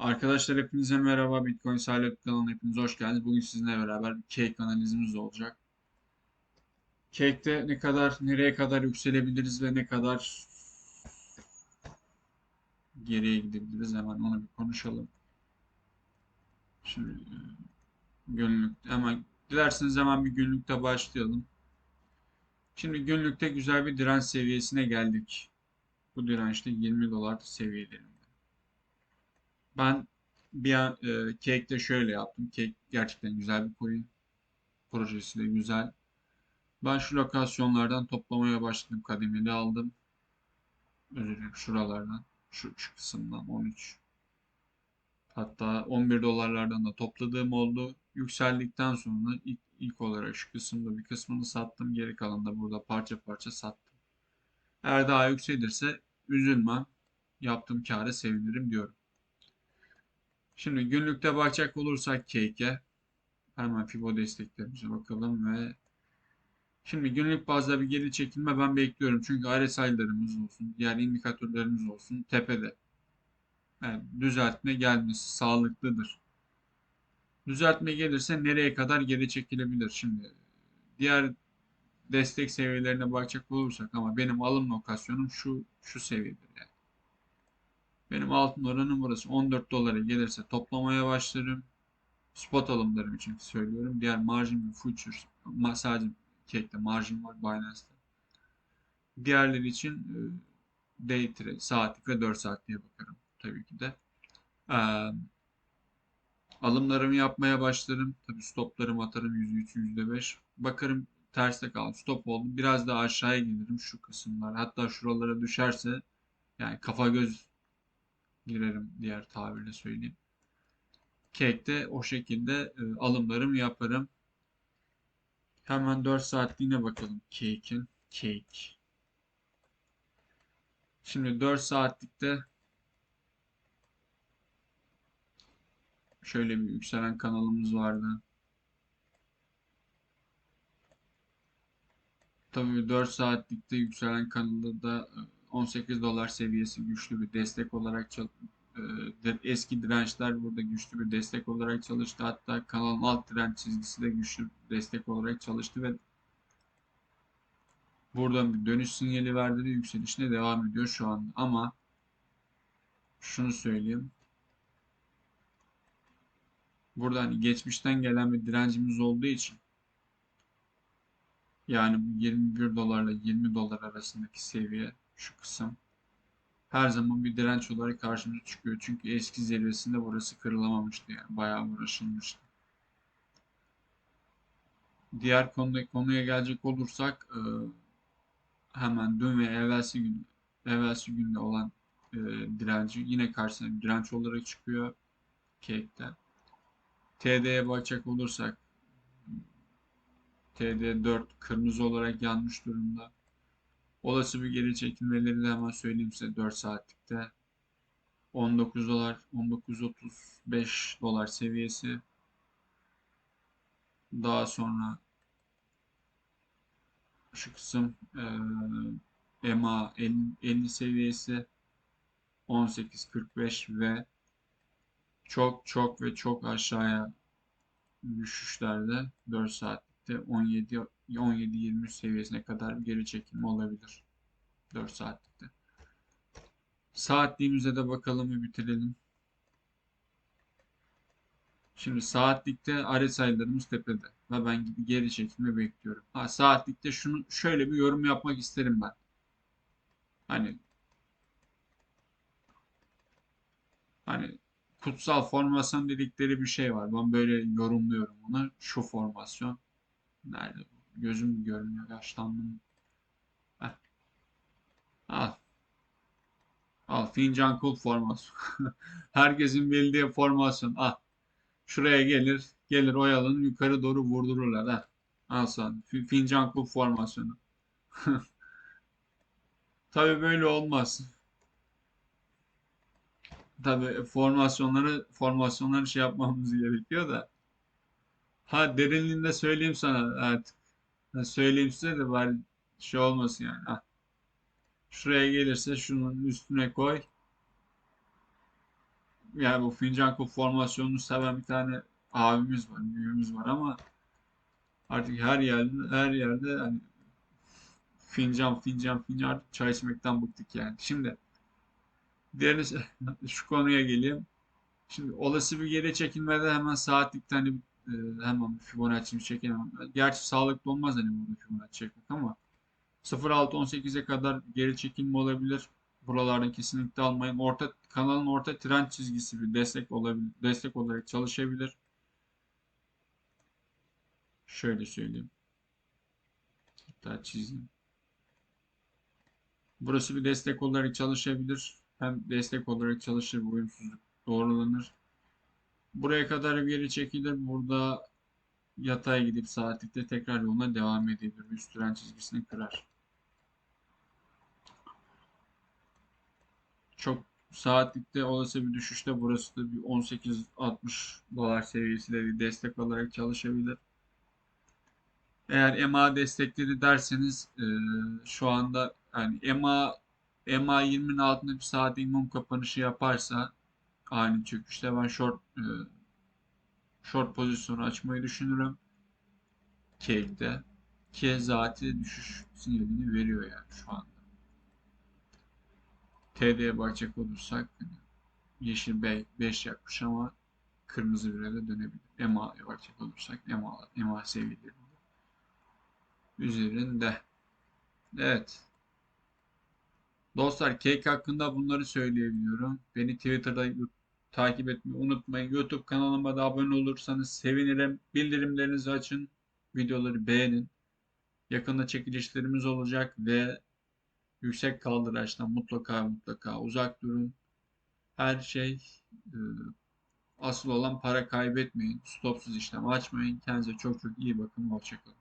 Arkadaşlar hepinize merhaba. Bitcoin Silent kanalına hepiniz hoş geldiniz. Bugün sizinle beraber bir cake analizimiz olacak. Cake'te ne kadar, nereye kadar yükselebiliriz ve ne kadar geriye gidebiliriz hemen onu bir konuşalım. Şimdi günlük hemen dilerseniz hemen bir günlükte başlayalım. Şimdi günlükte güzel bir direnç seviyesine geldik. Bu dirençte 20 dolar seviyelerinde. Ben bir an e, Cake'de şöyle yaptım. Cake gerçekten güzel bir coin. Projesi de güzel. Ben şu lokasyonlardan toplamaya başladım. Kademeli aldım. Özür dilerim şuralardan. Şu, şu kısımdan 13. Hatta 11 dolarlardan da topladığım oldu. Yükseldikten sonra ilk, ilk olarak şu kısımda bir kısmını sattım. Geri kalanı da burada parça parça sattım. Eğer daha yükselirse üzülmem. Yaptığım kâra sevinirim diyorum. Şimdi günlükte bakacak olursak Cake'e hemen Fibo desteklerimize bakalım ve şimdi günlük bazda bir geri çekilme ben bekliyorum. Çünkü RSI'larımız olsun, diğer indikatörlerimiz olsun tepede. Yani düzeltme gelmesi sağlıklıdır. Düzeltme gelirse nereye kadar geri çekilebilir? Şimdi diğer destek seviyelerine bakacak olursak ama benim alım lokasyonum şu şu seviyedir yani. Benim altın oranım burası. 14 dolara gelirse toplamaya başlarım. Spot alımlarım için söylüyorum. Diğer margin ve futures sadece Cake'de margin var Binance'da. Diğerleri için e, day trade, saatlik ve 4 saat diye bakarım tabii ki de. Ee, alımlarımı yapmaya başlarım. Tabii stoplarımı atarım %3, %5. Bakarım terste kaldı. Stop oldu. Biraz daha aşağıya gelirim şu kısımlar. Hatta şuralara düşerse yani kafa göz girerim diğer tabirle söyleyeyim. Cake'de o şekilde e, alımlarımı yaparım. Hemen 4 saatliğine bakalım Cake'in. Cake. Şimdi 4 saatlikte şöyle bir yükselen kanalımız vardı. Tabii 4 saatlikte yükselen kanalı da 18 dolar seviyesi güçlü bir destek olarak e, eski dirençler burada güçlü bir destek olarak çalıştı. Hatta kanalın alt direnç çizgisi de güçlü bir destek olarak çalıştı ve buradan bir dönüş sinyali verdi ve yükselişine devam ediyor şu an. Ama şunu söyleyeyim. Burada hani geçmişten gelen bir direncimiz olduğu için yani bu 21 dolarla 20 dolar arasındaki seviye şu kısım her zaman bir direnç olarak karşımıza çıkıyor. Çünkü eski zirvesinde burası kırılamamıştı yani. Bayağı uğraşılmıştı. Diğer konuda, konuya gelecek olursak e, hemen dün ve evvelsi gün evvelsi günde olan e, direnci yine karşısına direnç olarak çıkıyor Cake'de. TD'ye bakacak olursak TD4 kırmızı olarak yanmış durumda. Olası bir geri çekilmeleri de hemen söyleyeyim size 4 saatlikte. 19 dolar, 19.35 dolar seviyesi. Daha sonra şu kısım e, EMA 50, 50 seviyesi 18.45 ve çok çok ve çok aşağıya düşüşlerde 4 saat saatlikte 17 17-23 seviyesine kadar geri çekilme olabilir. 4 saatlikte. Saatliğimize de bakalım ve bitirelim. Şimdi saatlikte RSI'larımız tepede ve ben gibi geri çekilme bekliyorum. Ha saatlikte şunu şöyle bir yorum yapmak isterim ben. Hani hani kutsal formasyon dedikleri bir şey var. Ben böyle yorumluyorum onu. Şu formasyon. Nerede bu? Gözüm görmüyor. Yaşlandım. Heh. Al. Al. Fincan kul formasyon. Herkesin bildiği formasyon. Al. Şuraya gelir. Gelir oyalanır. Yukarı doğru vurdururlar. Heh. Al sen. Fincan kul formasyonu. Tabi böyle olmaz. Tabi formasyonları formasyonları şey yapmamız gerekiyor da. Ha derinliğinde söyleyeyim sana artık. Ha, söyleyeyim size de bari şey olmasın yani. Ha. Şuraya gelirse şunun üstüne koy. yani bu fincan kulp formasyonunu seven bir tane abimiz var, büyüğümüz var ama artık her yerde her yerde hani fincan fincan fincan çay içmekten bıktık yani. Şimdi diğer şu konuya geleyim. Şimdi olası bir geri çekilmede hemen saatlikten hani e, hemen Fibonacci'mi çekemem. Gerçi sağlıklı olmaz hani burada Fibonacci çekmek ama 0.6-18'e kadar geri çekilme olabilir. Buralardan kesinlikle almayın. Orta kanalın orta trend çizgisi bir destek olabilir. Destek olarak çalışabilir. Şöyle söyleyeyim. Hatta çizeyim. Burası bir destek olarak çalışabilir. Hem destek olarak çalışır, bu uyumsuzluk doğrulanır. Buraya kadar geri çekilir. Burada yatay gidip saatlikte tekrar yoluna devam edebilir. Üst tren çizgisini kırar. Çok saatlikte olası bir düşüşte burası da bir 18-60 dolar seviyesiyle bir destek olarak çalışabilir. Eğer EMA destekleri derseniz e, şu anda yani EMA EMA 20'nin altında bir saat mum kapanışı yaparsa ani çöküşte ben short e, short pozisyonu açmayı düşünürüm. Cake'de. Ki zaten düşüş sinyalini veriyor yani şu anda. TD'ye bakacak olursak hani yeşil 5 yapmış ama kırmızı bire de dönebilir. EMA'ya bakacak olursak EMA, EMA seviyelerinde üzerinde. Evet. Dostlar Cake hakkında bunları söyleyebiliyorum. Beni Twitter'da takip etmeyi unutmayın. YouTube kanalıma da abone olursanız sevinirim. Bildirimlerinizi açın. Videoları beğenin. Yakında çekilişlerimiz olacak ve yüksek kaldıraçtan mutlaka mutlaka uzak durun. Her şey e, asıl olan para kaybetmeyin. Stopsuz işlem açmayın. Kendinize çok çok iyi bakın. Hoşçakalın.